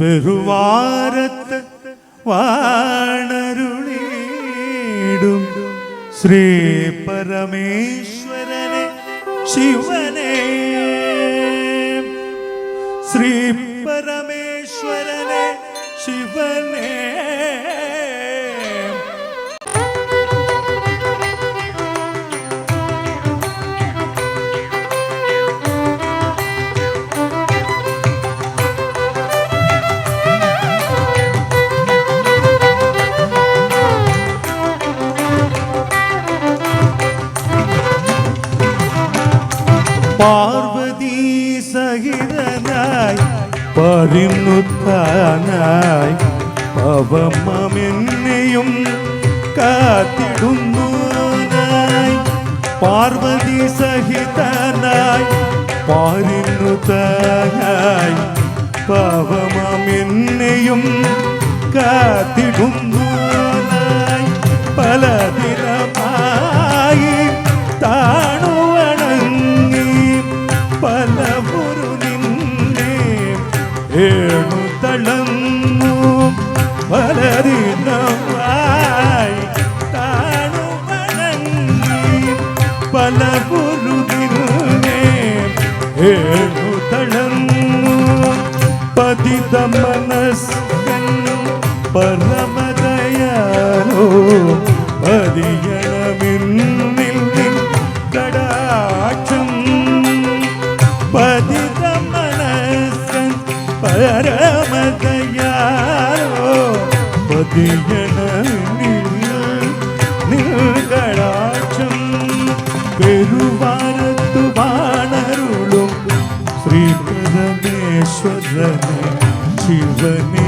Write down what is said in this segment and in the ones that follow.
പെരുവാരത്ത് വാണരുളീടും ശ്രീ പരമേശ്വരനെ ശിവനെ. ശ്രീ പരമേശ്വരനെ ശിവനെ. പാർവതി സഹിതനായി പരിമുത്താനായി പവമെന്നെയും കാത്തിടുന്നു പാർവതി സഹിതനായി പാരിന്നുതാനായി പവമെന്നെയും കാത്തിടുന്നതായി ഏണു തളന്നു പല ദിനമായി താണുവണങ്ങി പല ഒരു നിന്നെ ഏണു തളന്നു പതിത മനസ്കൻ പതിയണമിന്നിൽ നിൻ കടാക്ഷം പെരുവാരത്തു വാണരുളും ശ്രീ പരമേശ്വരനെ ശിവനേ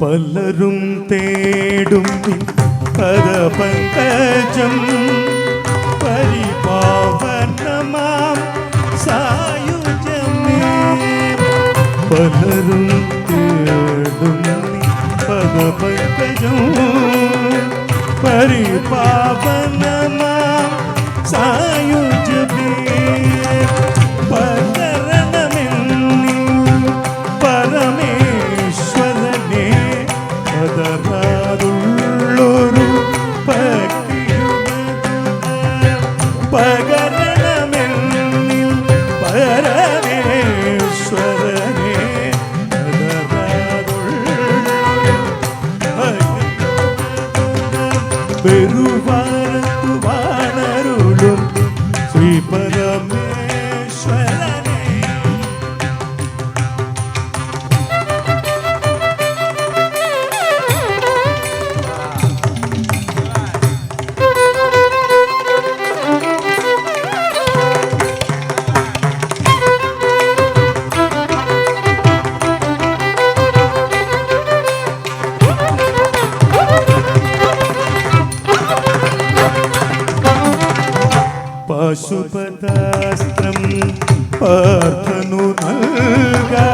பலரும் தேடும் பரபங்கஜம். பரிபாவனமாம் சாயுஜமே. பலரும் தேடும் பரபங்கஜம். பரிபாவனமாம் சாயுஜமே. 被。పాశుపతాస్త్రం పార్థను నల్గా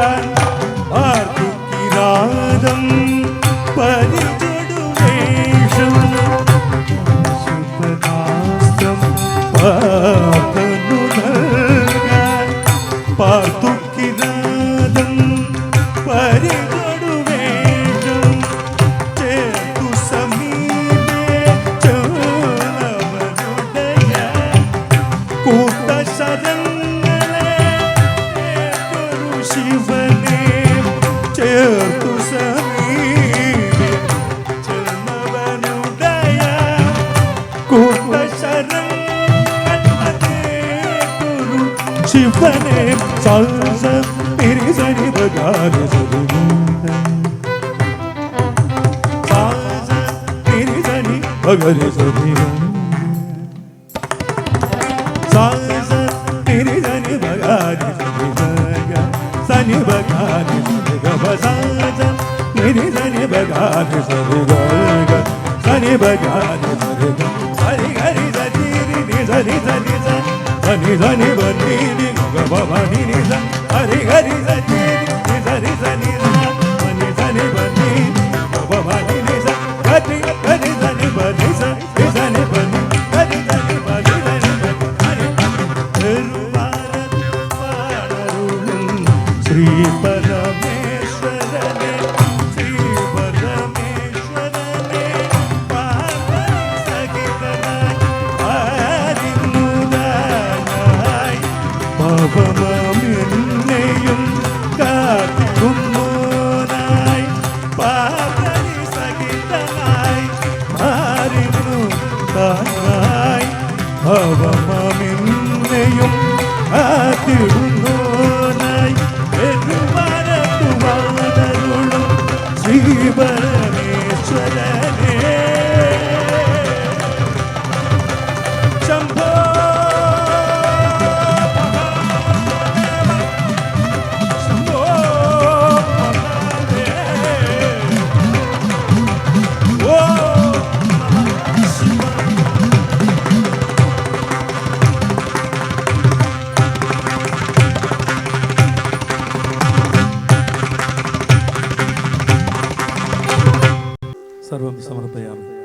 ഭഗാന തിരിസരി ഭഗരി സരി സാസ തിരിസരി ഭഗാരി സരി ഭഗ സനി ഭഗാരി ഗവ സാസ തിരിസരി ധനി ബഗാരി സരി ഗ സനി ബഗാരി സരി ഗ ഹരി ഹരി സരി നി സരി സരി സ ധനി ധനി ബനി നി ഗ ബ ബ നി Reni, Reni,